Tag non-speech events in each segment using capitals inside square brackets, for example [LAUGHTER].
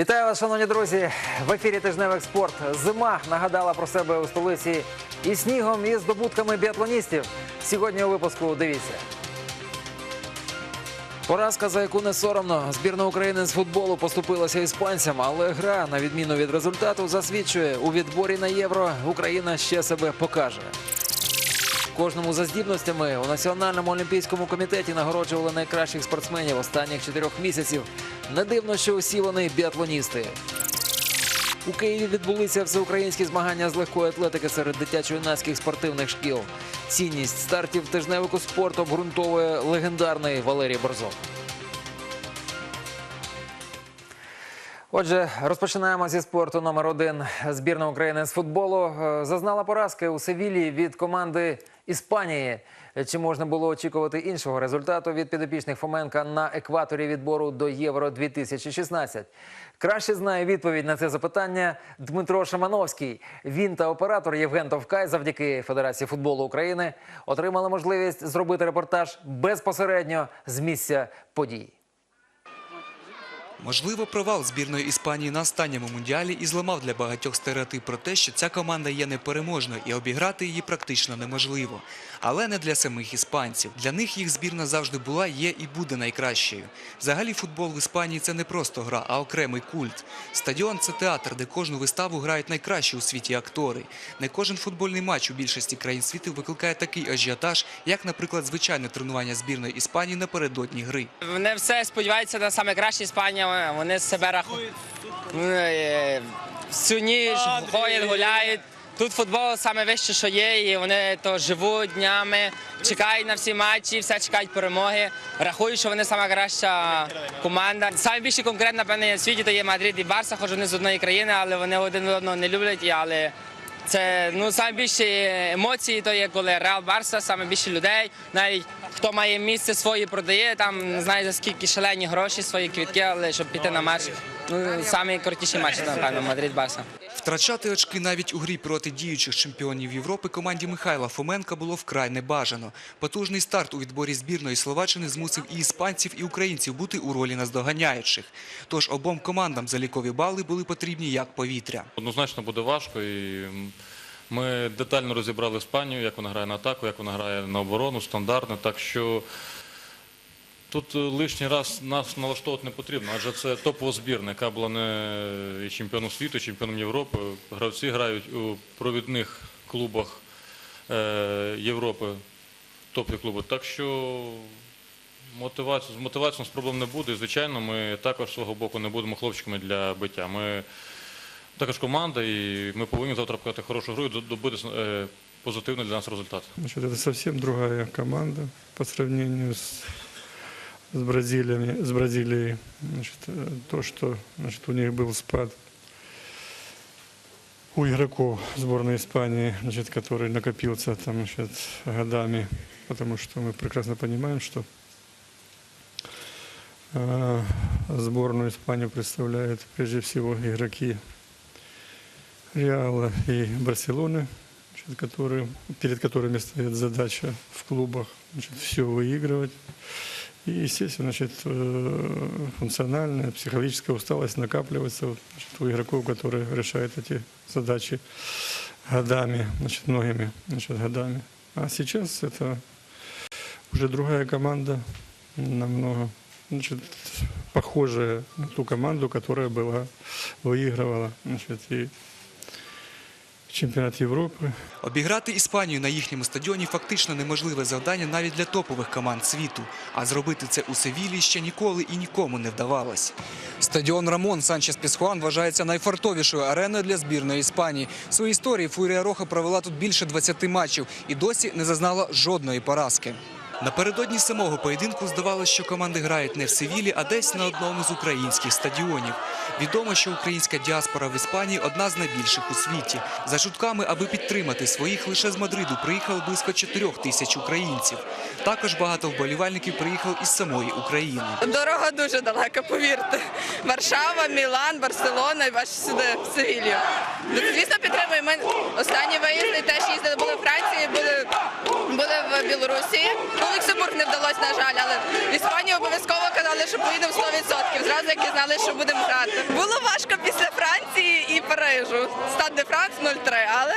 Вітаю вас, шановні друзі! В ефірі тижневик спорт. Зима нагадала про себе у столиці і снігом, і здобутками біатлоністів. Сьогодні у випуску дивіться. Поразка, за яку не соромно. Збірна України з футболу поступилася іспанцям, але гра, на відміну від результату, засвідчує у відборі на євро Україна ще себе покаже. Кожному за здібностями у Національному олімпійському комітеті нагороджували найкращих спортсменів останніх чотирьох місяців. Не дивно, що усі вони біатлоністи. У Києві відбулися всеукраїнські змагання з легкої атлетики серед дитячо-юнацьких спортивних шкіл. Цінність стартів тижневику спорту обґрунтовує легендарний Валерій Борзов. Отже, розпочинаємо зі спорту номер один. Збірна України з футболу е, зазнала поразки у Севілії від команди Іспанії. Чи можна було очікувати іншого результату від підопічних Фоменка на екваторі відбору до Євро 2016? Краще знає відповідь на це запитання Дмитро Шамановський. Він та оператор Євген Товкай завдяки Федерації футболу України отримали можливість зробити репортаж безпосередньо з місця подій. Можливо, провал збірної Іспанії на останньому мундіалі і зламав для багатьох стереотип про те, що ця команда є непереможною і обіграти її практично неможливо. Але не для самих іспанців. Для них їх збірна завжди була, є і буде найкращою. Взагалі, футбол в Іспанії це не просто гра, а окремий культ. Стадіон це театр, де кожну виставу грають найкращі у світі актори. Не кожен футбольний матч у більшості країн світу викликає такий ажіотаж, як, наприклад, звичайне тренування збірної Іспанії напередодні гри. Вони все сподіваються на саме краще Іспанія. Вони себе рахують. е, Всю ніч ходять, гуляють. Тут футбол саме вище, що є, і вони то живуть днями, чекають на всі матчі, все чекають перемоги. Рахують, що вони сама краща команда. Саме більший конкурент, напевне, в світі то є Мадрид і Барса, хоч вони з одної країни, але вони один одного не люблять. Але це ну саме більші емоції, то є коли Реал Барса, саме більше людей. Навіть хто має місце своє продає, там не знаю за скільки шалені гроші, свої квітки, але щоб піти на матч. Ну самі крутіші матчі, напевно, Мадрид Барса. Втрачати очки навіть у грі проти діючих чемпіонів Європи команді Михайла Фоменка було вкрай небажано. Потужний старт у відборі збірної Словаччини змусив і іспанців, і українців бути у ролі наздоганяючих. Тож обом командам залікові бали були потрібні як повітря. Однозначно буде важко. І ми детально розібрали Іспанію, як вона грає на атаку, як вона грає на оборону, стандартно. Так що тут е, лишній раз нас налаштовувати не потрібно, адже це топова збірна, яка була не і чемпіоном світу, чемпіоном Європи. Гравці грають у провідних клубах е, Європи, топові клуби. Так що мотивацію, з мотивацією у проблем не буде. І, звичайно, ми також з свого боку не будемо хлопчиками для биття. Ми також команда, і ми повинні завтра показати хорошу гру і до- добити е, позитивний для нас результат. Значит, это совсем другая команда по сравнению с, с, Бразилиями, с Бразилией. Значит, э, то, что значит, у них был спад у игроков сборной Испании, значит, который накопился там, значит, годами, потому что мы прекрасно понимаем, что э, сборную Испанию представляют прежде всего игроки Реала и Барселоны, значит, которые, перед которыми стоит задача в клубах значит, все выигрывать. И, естественно, значит, э, функциональная, психологическая усталость накапливается вот, значит, у игроков, которые решают эти задачи годами, значит, многими значит, годами. А сейчас это уже другая команда, намного значит, похожая на ту команду, которая была, выигрывала значит, и чемпионат Європи. Обіграти Іспанію на їхньому стадіоні фактично неможливе завдання навіть для топових команд світу. А зробити це у Севілі ще ніколи і нікому не вдавалось. Стадіон Рамон Санчес Пісхуан вважається найфартовішою ареною для збірної Іспанії. В своїй історії Фурія Роха провела тут більше 20 матчів і досі не зазнала жодної поразки. Напередодні самого поєдинку здавалося, що команди грають не в Севілі, а десь на одному з українських стадіонів. Відомо, що українська діаспора в Іспанії одна з найбільших у світі. За чутками, аби підтримати своїх, лише з Мадриду приїхало близько 4 тисяч українців. Також багато вболівальників приїхало із самої України. Дорога дуже далека, повірте. Варшава, Мілан, Барселона і бачу сюди в Севілью. Ну, Звісно, підтримуємо ми останні виїзди теж їздили, були в Франції, були, були в Білорусі. Люксембург не вдалося, на жаль, але в Іспанію обов'язково казали, що поїдемо 100%, зразу як знали, що будемо грати. Було важко після Франції і Парижу. Стад де Франц 0-3, але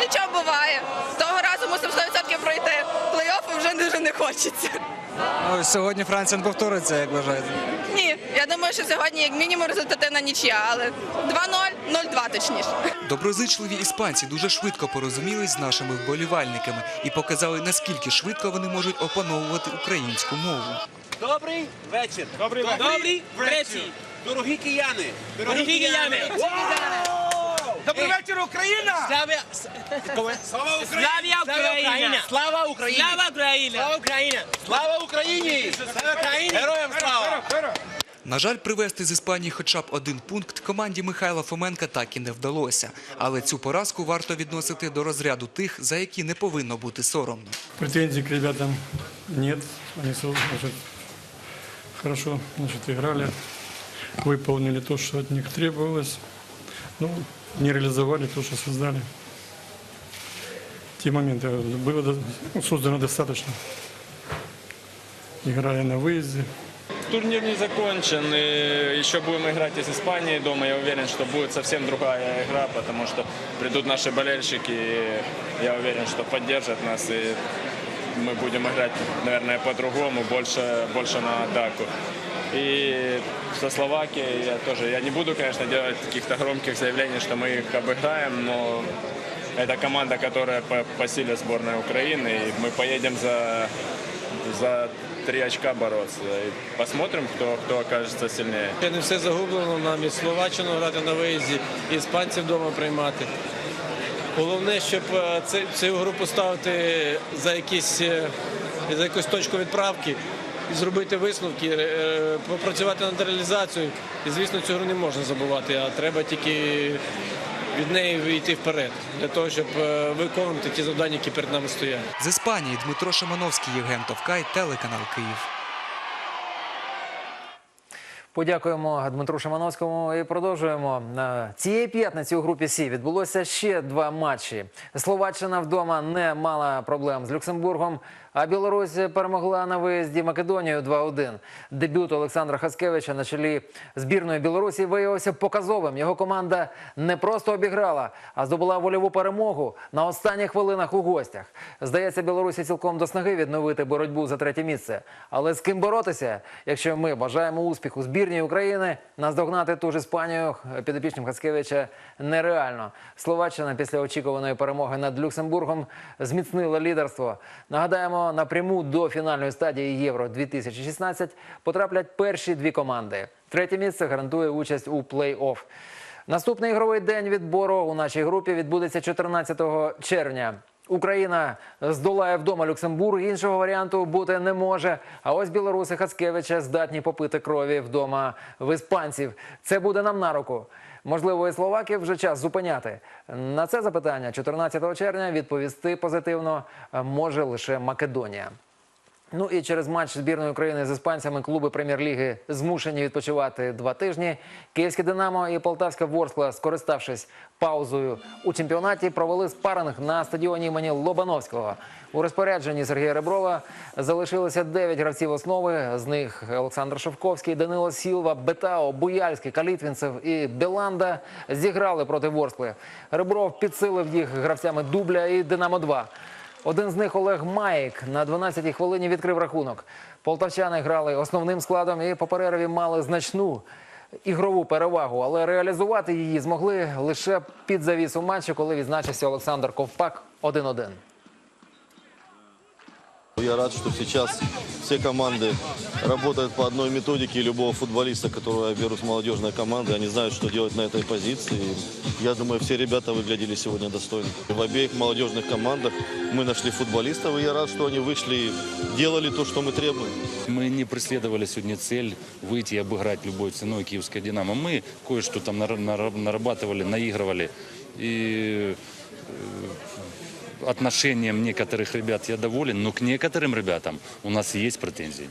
нічого буває. Того разу мусимо 100% пройти. Плей-оффу вже дуже не хочеться. Ну, сьогодні Франція не повториться, як вважаєте? Ні, я думаю, що сьогодні як мінімум результативна нічия, але 2-0, 0-2 точніше. Доброзичливі іспанці дуже швидко порозумілись з нашими вболівальниками і показали, наскільки швидко вони можуть опановувати українську мову. Добрий вечір. Добрий вечір. Добрий вечір. Дорогі кияни. Дорогі кияни. Добрий вечір, Україна! Слава Слава Україні! Слава Україна! Слава Україні! Слава Україна! Слава Україна! Слава Україні! Слава Україні! Героям слава! На жаль, привезти з Іспанії хоча б один пункт команді Михайла Фоменка так і не вдалося. Але цю поразку варто відносити до розряду тих, за які не повинно бути соромно. Претензий к ребятам нет. Они значит, хорошо значит, играли, выполнили то, что от них требовалось Ну, не реализовали то, что создали. Те моменты было до- ну, создано достаточно. Играли на выезде. Турнир не закончен, и еще будем играть и с Испанией дома. Я уверен, что будет совсем другая игра, потому что придут наши болельщики, и я уверен, что поддержат нас, и мы будем играть, наверное, по-другому, больше, больше на атаку. И со Словакией я тоже, я не буду, конечно, делать каких-то громких заявлений, что мы их обыграем, но это команда, которая по, по силе сборной Украины, и мы поедем за, за три очка бороться. И посмотрим, кто, кто окажется сильнее. Ще не все загублено, нам і Словаччину грати на виїзді, і іспанців вдома приймати. Головне, щоб е, це- цю гру поставити за, якісь, е, за якусь точку відправки і зробити висновки, е, попрацювати над реалізацією. І, звісно, цю гру не можна забувати, а треба тільки від неї йти вперед, для того, щоб е, виконувати ті завдання, які перед нами стоять. З Іспанії Дмитро Шимановський, Євген Товкай, телеканал Київ. Подякуємо Дмитру Шимановському і продовжуємо. Е, Цієї п'ятниці у групі Сі відбулося ще два матчі. Словаччина вдома не мала проблем з Люксембургом, а Білорусь перемогла на виїзді Македонію 2-1. Дебют Олександра Хаскевича на чолі збірної Білорусі виявився показовим. Його команда не просто обіграла, а здобула вольову перемогу на останніх хвилинах у гостях. Здається, Білорусі цілком до снаги відновити боротьбу за третє місце. Але з ким боротися, якщо ми бажаємо успіху збірній України, наздогнати ту ж Іспанію підопічним Хацкевича нереально. Словаччина після очікуваної перемоги над Люксембургом зміцнила лідерство. Нагадаємо, напряму до фінальної стадії Євро 2016 потраплять перші дві команди. Третє місце гарантує участь у плей-офф. Наступний ігровий день відбору у нашій групі відбудеться 14 червня. Україна здолає вдома Люксембург. Іншого варіанту бути не може. А ось білоруси Хацкевича здатні попити крові вдома в іспанців. Це буде нам на руку. Можливо, і словаків вже час зупиняти. На це запитання 14 червня відповісти позитивно може лише Македонія. Ну і через матч збірної України з іспанцями клуби прем'єр-ліги змушені відпочивати два тижні. Київське Динамо і Полтавська Ворскла, скориставшись паузою у чемпіонаті, провели спаринг на стадіоні імені Лобановського. У розпорядженні Сергія Реброва залишилося 9 гравців основи. З них Олександр Шовковський, Данило Сілва, Бетао, Буяльський, Калітвінцев і Беланда зіграли проти Ворскли. Ребров підсилив їх гравцями дубля і Динамо 2 один з них Олег Маєк на 12-й хвилині відкрив рахунок. Полтавчани грали основним складом і по перерві мали значну ігрову перевагу, але реалізувати її змогли лише під завісу матчу, коли відзначився Олександр Ковпак 1-1. Я рад, что сейчас все команды работают по одной методике. Любого футболиста, которого берут в молодежные команды, они знают, что делать на этой позиции. Я думаю, все ребята выглядели сегодня достойно. В обеих молодежных командах мы нашли футболистов, и я рад, что они вышли и делали то, что мы требуем. Мы не преследовали сегодня цель выйти и обыграть любой ценой киевское «Динамо». Мы кое-что там нар- нар- нарабатывали, наигрывали. И э, отношением некоторых ребят я доволен, но к некоторым ребятам у нас есть претензии.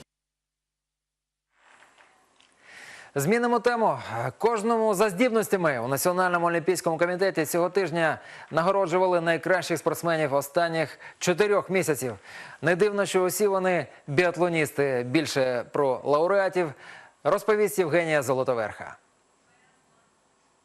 Змінимо тему. Кожному за здібностями у Національному олімпійському комітеті цього тижня нагороджували найкращих спортсменів останніх чотирьох місяців. Не дивно, що усі вони біатлоністи. Більше про лауреатів розповість Євгенія Золотоверха.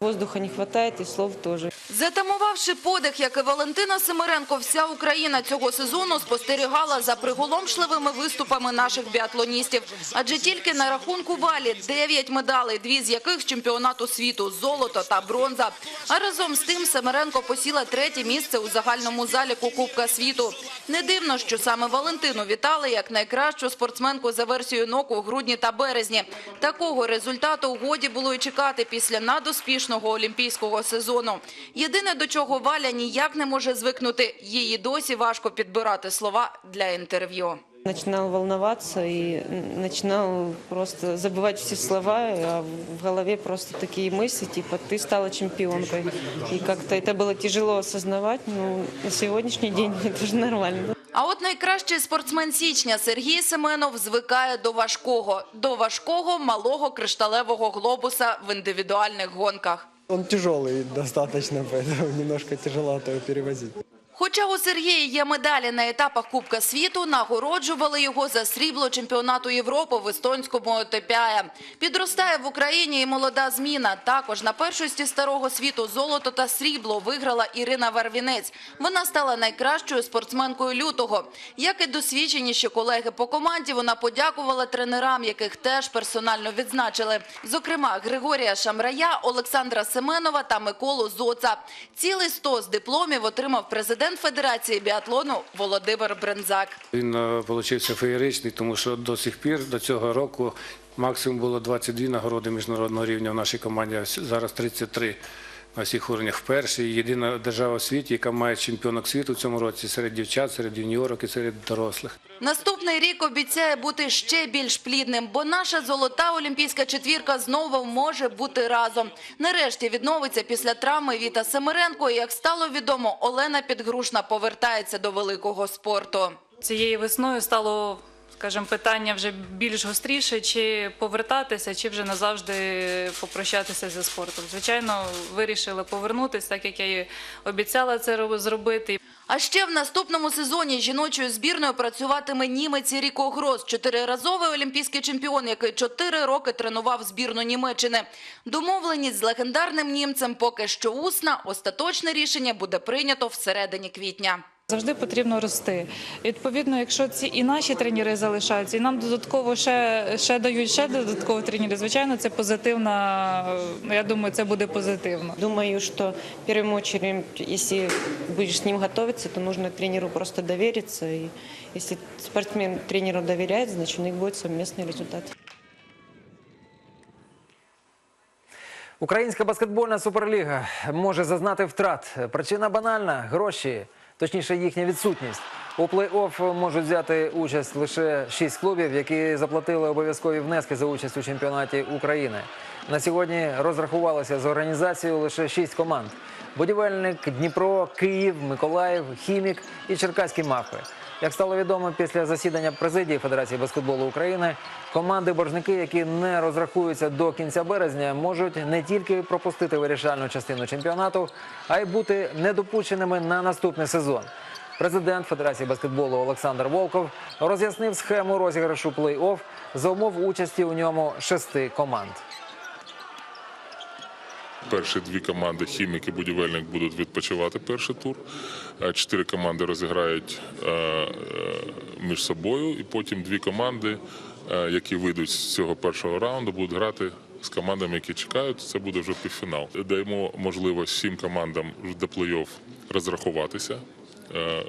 Воздуха не хватает и слов тоже. Затамувавши подих, як і Валентина Семеренко, вся Україна цього сезону спостерігала за приголомшливими виступами наших біатлоністів. Адже тільки на рахунку валі 9 медалей, дві з яких з чемпіонату світу – золото та бронза. А разом з тим Семеренко посіла третє місце у загальному заліку Кубка світу. Не дивно, що саме Валентину вітали як найкращу спортсменку за версією НОК у грудні та березні. Такого результату годі було і чекати після надуспішного олімпійського сезону. Єдине, до чого Валя ніяк не може звикнути, її досі важко підбирати слова для інтерв'ю. Начинал волноваться и начинал просто забывать все слова, а в голове просто такие мысли, типа «ты стала чемпионкой». И как-то это было тяжело осознавать, но на сегодняшний день [LAUGHS] это уже нормально. А от найкращий спортсмен січня Сергій Семенов звикає до важкого. До важкого малого кришталевого глобуса в індивідуальних гонках. Он тяжелый достаточно, [LAUGHS] поэтому немножко тяжеловато его перевозить. Хоча у Сергія є медалі на етапах Кубка світу, нагороджували його за срібло чемпіонату Європи в естонському ОТПА. Підростає в Україні і молода зміна. Також на першості старого світу золото та срібло виграла Ірина Варвінець. Вона стала найкращою спортсменкою лютого. Як і досвідченіші колеги по команді, вона подякувала тренерам, яких теж персонально відзначили. Зокрема, Григорія Шамрая, Олександра Семенова та Миколу Зоца. Цілий стос дипломів отримав президент Федерації біатлону Володимир Брензак. Він вийшов феєричний, тому що до сих пір, до цього року, максимум було 22 нагороди міжнародного рівня в нашій команді, зараз 33 на всіх уровнях. Вперше і єдина держава в світі, яка має чемпіонок світу в цьому році серед дівчат, серед юніорок і серед дорослих. Наступний рік обіцяє бути ще більш плідним, бо наша золота олімпійська четвірка знову може бути разом. Нарешті відновиться після травми Віта Семеренко. І, як стало відомо, Олена Підгрушна повертається до великого спорту. Цією весною стало, скажімо, питання вже більш гостріше, чи повертатися, чи вже назавжди попрощатися зі спортом. Звичайно, вирішили повернутися, так як я і обіцяла це роб- зробити. А ще в наступному сезоні жіночою збірною працюватиме німець Ріко Грос, чотириразовий олімпійський чемпіон, який чотири роки тренував збірну Німеччини. Домовленість з легендарним німцем поки що усна. Остаточне рішення буде прийнято всередині квітня. Завжди потрібно рости. Відповідно, якщо ці і наші тренери залишаються, і нам додатково ще, ще дають ще додатково тренери, звичайно, це позитивна. е, Я думаю, це буде позитивно. Думаю, что в очередь, если будешь с ним готовиться, то нужно тренеру просто довериться. И если спортсмен тренеру доверяет, значит у них будет совместный результат. Українська баскетбольна суперліга може зазнати втрат. Причина банальна гроші, точніше їхня відсутність. У плей-офф можуть взяти участь лише шість клубів, які заплатили обов'язкові внески за участь у чемпіонаті України. На сьогодні розрахувалися з організацією лише шість команд: будівельник, Дніпро, Київ, Миколаїв, Хімік і Черкаські мавпи. Як стало відомо після засідання президії Федерації баскетболу України, команди-боржники, які не розрахуються до кінця березня, можуть не тільки пропустити вирішальну частину чемпіонату, а й бути недопущеними на наступний сезон. Президент Федерації баскетболу Олександр Волков роз'яснив схему розіграшу плей-офф за умов участі у ньому шести команд. Перші дві команди хімік і будівельник будуть відпочивати перший тур. Е, Чотири команди розіграють е, е, між собою, і потім дві команди, які вийдуть з цього першого раунду, будуть грати з командами, які чекають. Це буде вже півфінал. Даємо можливість всім командам до плей-офф розрахуватися.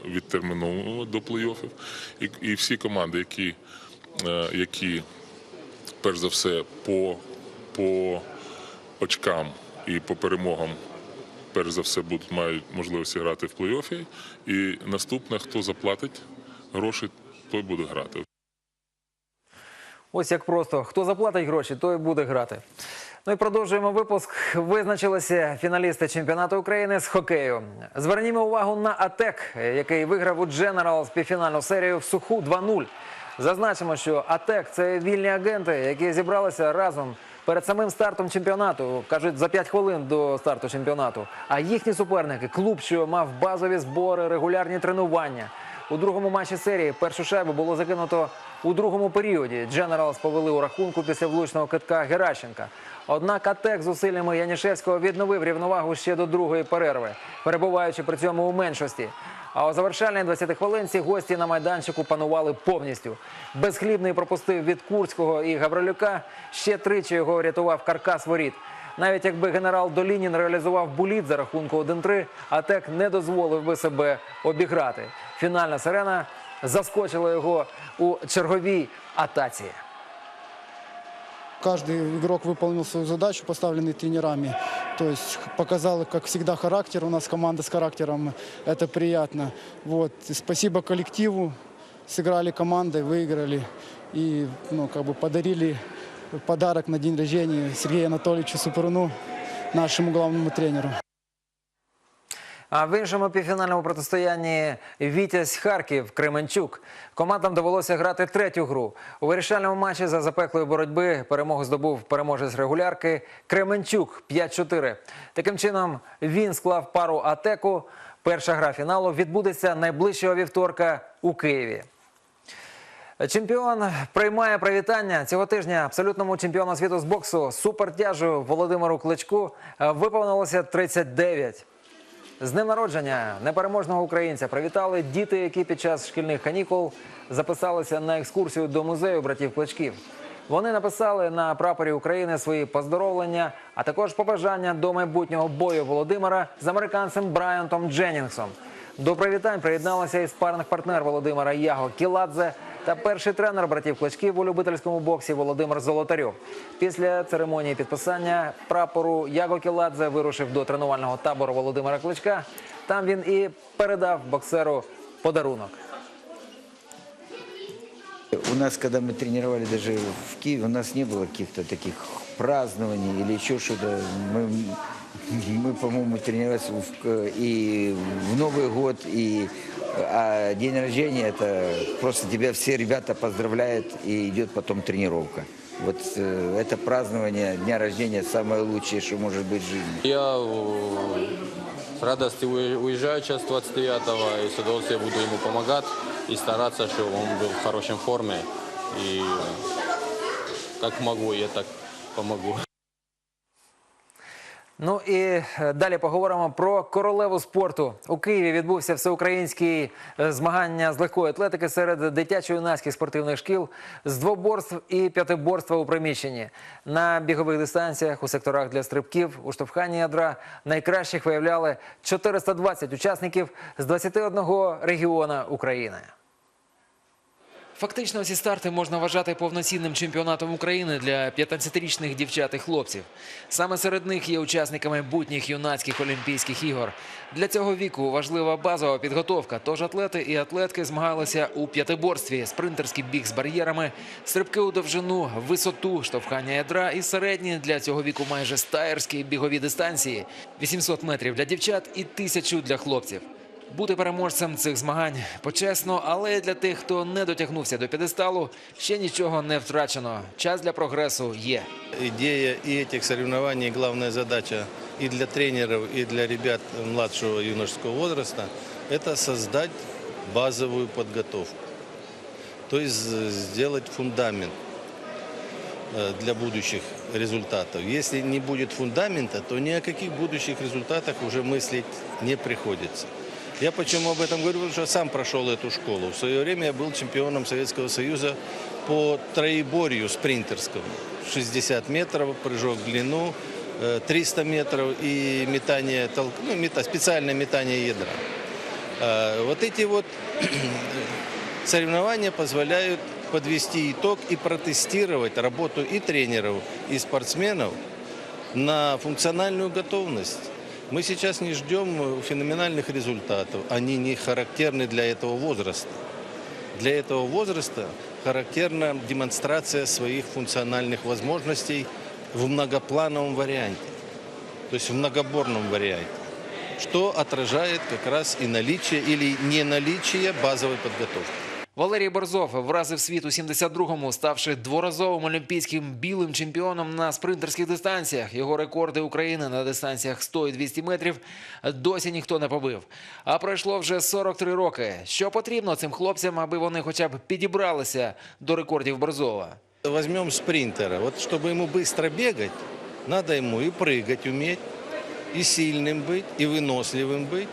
Відтерміновуємо до плей-оффів. І, всі команди, які, які перш за все по, по очкам і по перемогам, перш за все, будуть мають можливість грати в плей-оффі. І наступне, хто заплатить гроші, той буде грати. Ось як просто хто заплатить гроші, той буде грати. Ну і продовжуємо випуск. Визначилися фіналісти чемпіонату України з хокею. Звернімо увагу на АТЕК, який виграв у Дженерал півфінальну серію в суху 2-0. Зазначимо, що АТЕК це вільні агенти, які зібралися разом перед самим стартом чемпіонату, кажуть, за 5 хвилин до старту чемпіонату. А їхні суперники, клуб, що мав базові збори, регулярні тренування. У другому матчі серії першу шайбу було закинуто у другому періоді. Дженералс повели у рахунку після влучного китка Геращенка. Однак Атек зусиллями Янішевського відновив рівновагу ще до другої перерви, перебуваючи при цьому у меншості. А у завершальній 20 хвилинці гості на майданчику панували повністю. Безхлібний пропустив від Курського і Гаврилюка. Ще тричі його врятував каркас воріт. Навіть якби генерал Долінін реалізував буліт за рахунку 1-3, Атек не дозволив би себе обіграти. Фінальна сирена заскочила його у черговій атаці. Каждый игрок выполнил свою задачу, поставленную тренерами. То есть показал, как всегда, характер. У нас команда с характером. Это приятно. Вот. Спасибо коллективу. Сыграли командой, выиграли. И ну, как бы подарили подарок на день рождения Сергею Анатольевичу Супруну, нашему главному тренеру. А в іншому півфінальному протистоянні Вітязь Харків Кременчук. Командам довелося грати третю гру. У вирішальному матчі за запеклої боротьби перемогу здобув переможець регулярки Кременчук 5-4. Таким чином він склав пару атеку. Перша гра фіналу відбудеться найближчого вівторка у Києві. Чемпіон приймає привітання цього тижня абсолютному чемпіону світу з боксу супертяжу Володимиру Кличку виповнилося 39. З днем народження непереможного українця привітали діти, які під час шкільних канікул записалися на екскурсію до музею братів Кличків. Вони написали на прапорі України свої поздоровлення, а також побажання до майбутнього бою Володимира з американцем Брайантом Дженнінгсом. До привітань приєдналася і спарних партнер Володимира Яго Кіладзе та перший тренер братів Клочків у любительському боксі Володимир Золотарьов. Після церемонії підписання прапору Яго Кіладзе вирушив до тренувального табору Володимира Кличка. Там він і передав боксеру подарунок. У нас, когда мы тренировали даже в Киеве, у нас не было каких-то таких празднований или еще что-то. Мы, мы по-моему, тренировались в- и в Новый год, и а день рождения это просто тебя все ребята поздравляют, и идет потом тренировка. Вот э, это празднование дня рождения самое лучшее, что может быть в жизни. Я э, с радостью уе- уезжаю сейчас 29-го и с удовольствием буду ему помогать и стараться, чтобы он был в хорошей форме. И как могу, я так помогу. Ну і е, далі поговоримо про королеву спорту. У Києві відбувся всеукраїнський е, змагання з легкої атлетики серед дитячо-юнацьких спортивних шкіл з двоборств і п'ятиборства у приміщенні. На бігових дистанціях у секторах для стрибків у штовханні ядра найкращих виявляли 420 учасників з 21 регіона України. Фактично, ці старти можна вважати повноцінним чемпіонатом України для 15-річних дівчат і хлопців. Саме серед них є учасники майбутніх юнацьких олімпійських ігор. Для цього віку важлива базова підготовка. Тож атлети і атлетки змагалися у п'ятиборстві, спринтерський біг з бар'єрами, стрибки у довжину, висоту, штовхання ядра і середні для цього віку майже стаєрські бігові дистанції 800 метрів для дівчат і 1000 для хлопців. Бути переможцем цих змагань почесно, але для тих, хто не дотягнувся до п'єдесталу, ще нічого не втрачено. Час для прогресу є. Идея и этих соревнований, главная задача и для тренеров, и для ребят младшего юношеского возраста – это создать базовую подготовку. То есть э, сделать фундамент э, для будущих результатов. Если не будет фундамента, то ни о каких будущих результатах уже мыслить не приходится. Я почему об этом говорю? Потому что сам прошел эту школу. В свое время я был чемпионом Советского Союза по троеборью спринтерскому. 60 метров, прыжок в длину, э, 300 метров и метание, ну, мета- специальное метание ядра. Э, Вот эти вот [CLEARS THROAT] соревнования позволяют подвести итог и протестировать работу и тренеров, и спортсменов на функциональную готовность. Мы сейчас не ждем э, феноменальных результатов. Они не характерны для этого возраста. Для этого возраста характерна демонстрация своих функциональных возможностей в многоплановом варианте, то есть в многоборном варианте, что отражает как раз и наличие или не наличие базовой подготовки. Валерій Борзов вразив світ у 72-му, ставши дворазовим олімпійським білим чемпіоном на спринтерських дистанціях. Його рекорди України на дистанціях 100 і 200 метрів досі ніхто не побив. А пройшло вже 43 роки. Що потрібно цим хлопцям, аби вони хоча б підібралися до рекордів Борзова? Возьмем спринтера. Вот чтобы ему быстро бегать, надо ему и прыгать уметь, и сильным быть, и выносливым быть.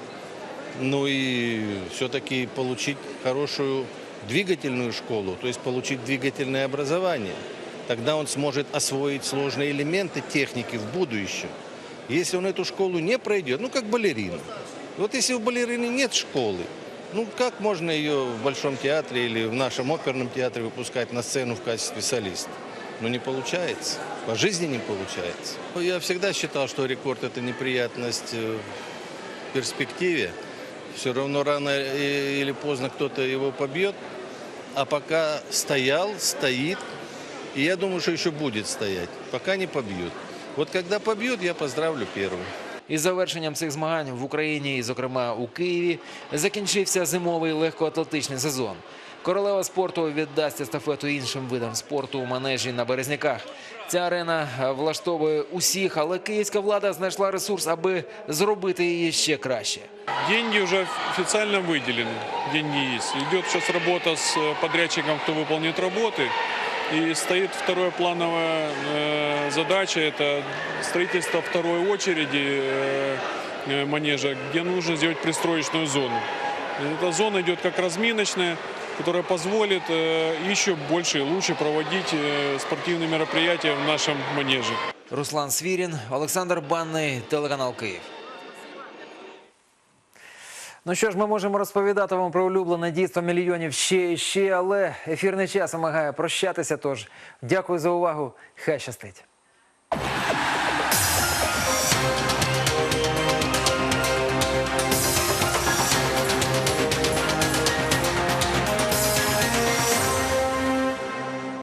Ну и все-таки получить хорошую двигательную школу, то есть получить двигательное образование. Тогда он сможет освоить сложные элементы техники в будущем. Если он эту школу не пройдет, ну как балерина. Вот если у балерины нет школы, ну как можно ее в Большом театре или в нашем оперном театре выпускать на сцену в качестве солиста? Ну не получается. По жизни не получается. Я всегда считал, что рекорд это неприятность э, в перспективе. Все равно рано или поздно кто-то его побьет. А пока стоял, стоит. И я думаю, что еще будет стоять, пока не побьют. Вот когда побьют, я поздравлю первым. Із завершенням цих змагань в Україні, і, зокрема у Києві, закінчився зимовий легкоатлетичний сезон. Королева спорту віддасть естафету іншим видам спорту у манежі на Березняках. Ця арена е, влаштовує усіх, але київська влада знайшла ресурс, аби зробити її ще краще. Деньги уже официально выделены, деньги есть. Идет сейчас работа с э, подрядчиком, кто выполнит работы. И стоит вторая плановая э, задача, это строительство второй очереди э, э, манежа, где нужно сделать пристроечную зону. И Эта зона идет как разминочная, которая позволит э, еще больше и лучше проводить э, спортивные мероприятия в нашем манеже. Руслан Свірін, Олександр Банний, телеканал Київ. Ну що ж, ми можемо розповідати вам про улюблене дійство мільйонів ще і ще, але ефірний час вимагає прощатися. Тож дякую за увагу. Хай щастить.